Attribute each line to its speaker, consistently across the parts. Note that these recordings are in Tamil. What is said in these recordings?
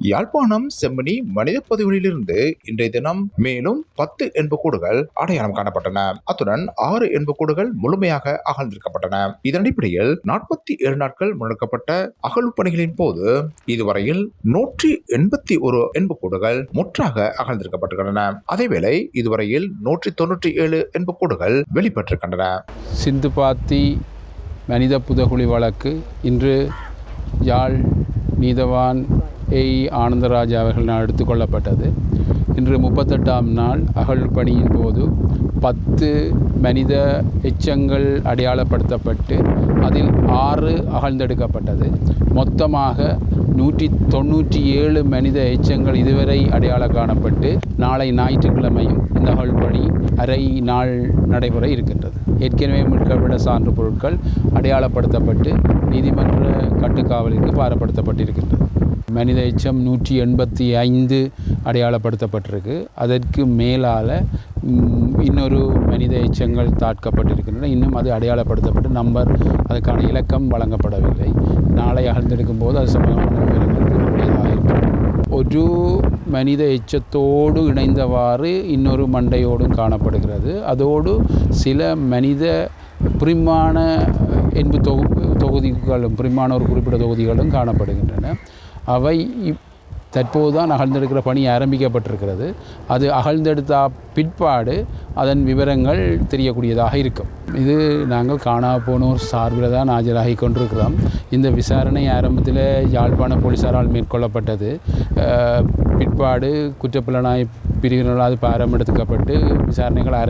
Speaker 1: யாழ்ப்பாணம் செம்மணி மனித பதிவுகளிலிருந்து இன்றைய தினம் மேலும் பத்து எண்புக்கூடுகள் அடையாளம் காணப்பட்டன. அத்துடன் ஆறு எண்புக்கூடுகள் முழுமையாக அகழ்ந்திருக்கப்பட்டன. இதன் அடிப்படையில் நாற்பத்தி ஏழு நாட்கள் முன்னெடுக்கப்பட்ட அகழ்வு பணிகளின் போது இதுவரையில் நூற்றி எண்பத்தி ஒரு எண்புக்கூடுகள் முற்றாக அகழ்ந்திருக்கப்பட்டுள்ளன அதேவேளை இதுவரையில் நூற்றி தொன்னூற்றி ஏழு எண்புக்கூடுகள் வெளிப்பட்டிருக்கின்றன.
Speaker 2: சிந்துபாத்தி மனித புதகுழி வழக்கு இன்று யாழ் நீதவான் ஏய் ஆனந்தராஜா அவர்களினால் எடுத்துக்கொள்ளப்பட்டது இன்று முப்பத்தெட்டாம் நாள் அகழ் பணியின் போது பத்து மனித எச்சங்கள் அடையாளப்படுத்தப்பட்டு அதில் ஆறு அகழ்ந்தெடுக்கப்பட்டது. மொத்தமாக நூற்றி தொண்ணூற்றி ஏழு மனித எச்சங்கள் இதுவரை அடையாளம் காணப்பட்டு நாளை ஞாயிற்றுக்கிழமையும் இந்த அகழ்பணி அரை நாள் நடைபெற இருக்கின்றது. ஏற்கனவே மீட்கப்பட்ட சான்று பொருட்கள் அடையாளப்படுத்தப்பட்டு நீதிமன்ற கட்டுக்காவலுக்கு பாரப்படுத்தப்பட்டிருக்கின்றது. மனித எச்சம் நூற்றி எண்பத்தி ஐந்து அடையாளப்படுத்தப்பட்டிருக்கு. அதற்கு மேலால் இன்னொரு மனித எச்சங்கள் தாக்கப்பட்டிருக்கின்றன இன்னும் அது அடையாளப்படுத்தப்பட்டு நம்பர் அதுக்கான இலக்கம் வழங்கப்படவில்லை. நாளை அகழ்ந்தெடுக்கும் போது அது சம்பந்தமான விவரங்கள் இருக்கும். ஒரு மனித எச்சத்தோடு இணைந்தவாறு இன்னொரு மண்டையோடும் காணப்படுகிறது. அதோடு சில மனித பிரிமான என்பு தொகு தொகுதிகளும் பிரிமான ஒரு குறிப்பிட்ட தொகுதிகளும் காணப்படுகின்றன. அவை தற்போதுதான் அகழ்ந்தெடுக்கிற பணி ஆரம்பிக்கப்பட்டிருக்கிறது. அது அகழ்ந்தெடுத்த பிற்பாடு அதன் விவரங்கள் தெரியக்கூடியதாக இருக்கும். இது நாங்கள் காணா போனோர் சார்பில் தான் ஆஜராகி கொண்டிருக்கிறோம். இந்த விசாரணை ஆரம்பத்தில் யாழ்ப்பாண போலீசாரால் மேற்கொள்ளப்பட்டது. பிற்பாடு குற்றப்புலனாய் பிரிவினர்களால் அது பாரம் எடுத்துக்கப்பட்டு விசாரணைகள்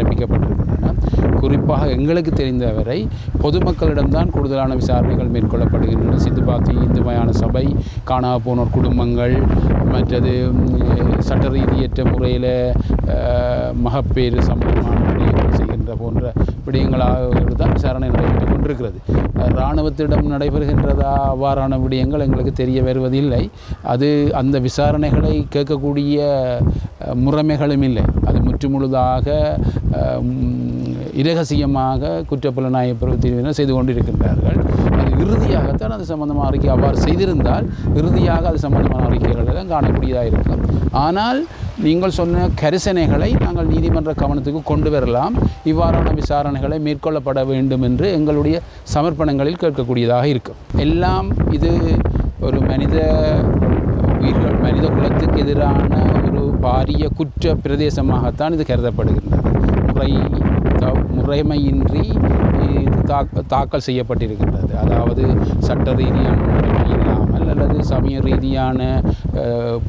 Speaker 2: ஆரம்பிக்கப்பட்டிருக்கின்றன குறிப்பாக எங்களுக்கு தெரிந்தவரை பொதுமக்களிடம்தான் கூடுதலான விசாரணைகள் மேற்கொள்ளப்படுகின்றன. சிந்துபாத்தி இந்து மயான சபை காணா போனோர் குடும்பங்கள் மற்றது சட்ட ரீதியற்ற முறையில் மகப்பேறு சம்பந்தமான விடயங்கள் செய்கின்ற போன்ற விடயங்களாக தான் விசாரணை நடைபெற்று கொண்டிருக்கிறது. இராணுவத்திடம் நடைபெறுகின்றதா அவ்வாறான விடயங்கள் எங்களுக்கு தெரிய வருவதில்லை. அது அந்த விசாரணைகளை கேட்கக்கூடிய முறைமைகளும் இல்லை. அது முற்றுமுழுதாக இரகசியமாக குற்றப்புலனாய்வு பிரிவினர் செய்து கொண்டிருக்கின்றார்கள். அது இறுதியாகத்தான் அது சம்பந்தமான அறிக்கை அவ்வாறு செய்திருந்தால் இறுதியாக அது சம்பந்தமான அறிக்கைகள் தான் காணக்கூடியதாக இருக்கும். ஆனால் நீங்கள் சொன்ன கரிசனைகளை நாங்கள் நீதிமன்ற கவனத்துக்கு கொண்டு வரலாம். இவ்வாறான விசாரணைகளை மேற்கொள்ளப்பட வேண்டும் என்று எங்களுடைய சமர்ப்பணங்களில் கேட்கக்கூடியதாக இருக்கும். எல்லாம் இது ஒரு மனித உயிர்கள் மனித குலத்துக்கு எதிரான ஒரு பாரிய குற்ற பிரதேசமாகத்தான் இது கருதப்படுகின்றது. முறை முறைமையின்றி தாக்கல் செய்யப்பட்டிருக்கின்றது. அதாவது சட்ட ரீதியான முறைமை இல்லாமல் அல்லது சமய ரீதியான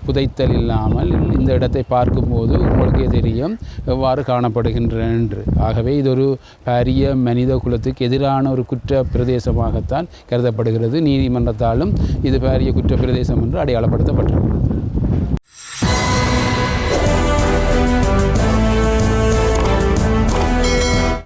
Speaker 2: புதைத்தல் இல்லாமல் இந்த இடத்தை பார்க்கும்போது உங்களுக்கே தெரியும் எவ்வாறு காணப்படுகின்றன என்று ஆகவே இது ஒரு பாரிய மனித குலத்துக்கு எதிரான ஒரு குற்ற பிரதேசமாகத்தான் கருதப்படுகிறது. நீதிமன்றத்தாலும் இது பாரிய குற்ற பிரதேசம் என்று அடையாளப்படுத்தப்பட்டிருக்கிறது.